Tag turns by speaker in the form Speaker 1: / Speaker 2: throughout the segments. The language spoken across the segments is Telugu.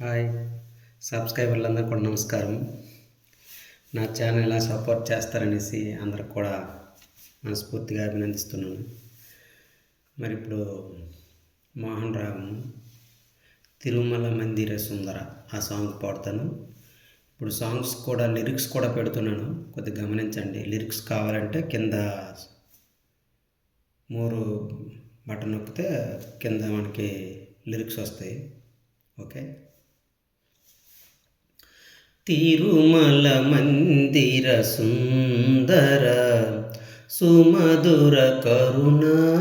Speaker 1: హాయ్ సబ్స్క్రైబర్లందరికీ కూడా నమస్కారం. నా ఛానల్ ఎలా సపోర్ట్ చేస్తారనేసి అందరికి కూడా మనస్ఫూర్తిగా అభినందిస్తున్నాను. మరి ఇప్పుడు మోహన్ రాగం తిరుమల మందిర సుందర ఆ సాంగ్ పాడతాను. ఇప్పుడు సాంగ్స్ కూడా లిరిక్స్ కూడా పెడుతున్నాను. కొద్దిగా గమనించండి. లిరిక్స్ కావాలంటే కింద మూడు బటన్ నొక్కితే కింద మనకి లిరిక్స్ వస్తాయి. ఓకే? తిరుమల మందిర సుందర సుమధుర కరుణా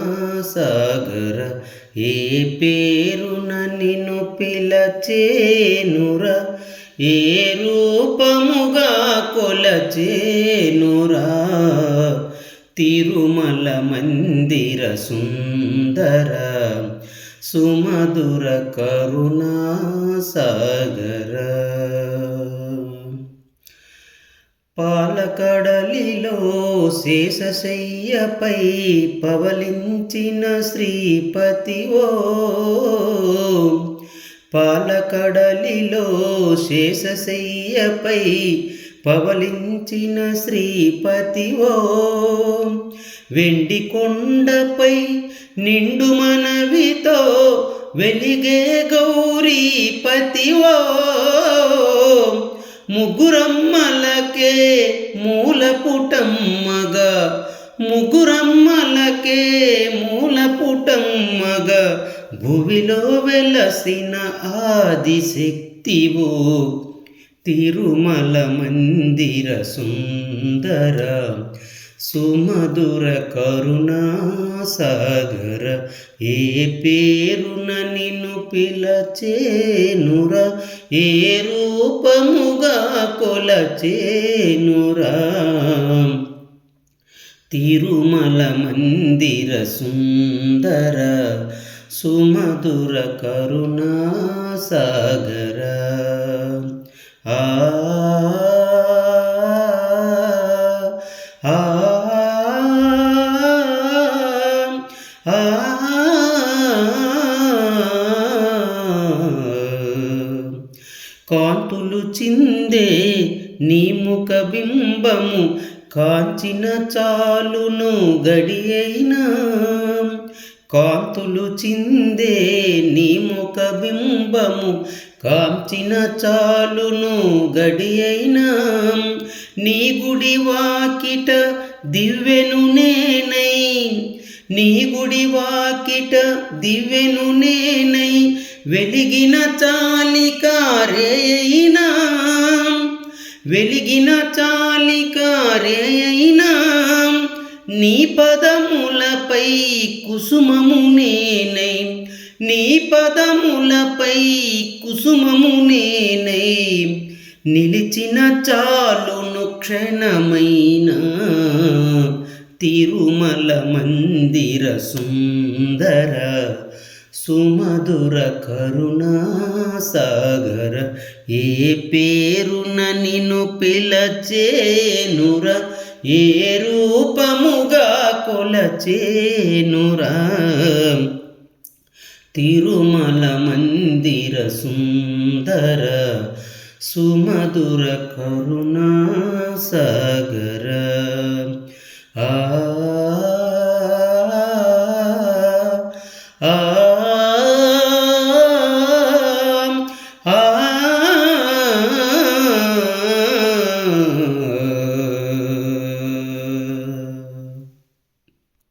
Speaker 1: సాగర ఏ పేరున నిన్ను పిలచేనుర ఏ రూపముగా కొలచేనురా. తిరుమల మందిర సుందర సుమధుర కరుణా సాగర పాలకడలిలో శేషశయ్యపై పవలించిన శ్రీపతివో పాలకడలిలో శేషశయ్యపై పవలించిన శ్రీపతివో వెండి కొండపై నిండు మనవితో వెలిగే గౌరీపతివో ముగ్గురమ్మలకే మూలపుటమ్మగా. ముగ్గురమ్మలకే మూలపుటమ్మగా. భువిలో వెలసిన ఆదిశక్తివో. తిరుమల మందిర సుందర. సుమధుర కరుణాసాగర ఏ పేరున నిన్ను పిలచేనురా? ఏ రూపముగా కొలచేనురా? తిరుమల మందిర సుందర సుమధుర కరుణాసాగర. ఆ కాంతులు చిందే నీ ముఖ బింబము కాంచిన చాలును గడి అయినా కాంతులు చిందే నీ ముఖ బింబము కాంచిన చాలును గడి అయినా నీ గుడి వాకిట దివ్వెను నేనై నీ గుడి వాకిట దివ్వెను నేనై. వెలిగిన చాలికారేయినా వెలిగిన చాలికారేయినా నీ పదములపై కుసుమము నేనై నీ పదములపై కుసుమము నేనై నిలిచిన చాలును క్షణమైన తిరుమల మందిర సుందర సుమధుర కరుణాసాగర ఏ పేరున నిన్ను పిలచేనురా? ఏ రూపముగా కొలచేనురా? తిరుమల మందిర సుందర సుమధుర కరుణాసాగర. ఆ ఆ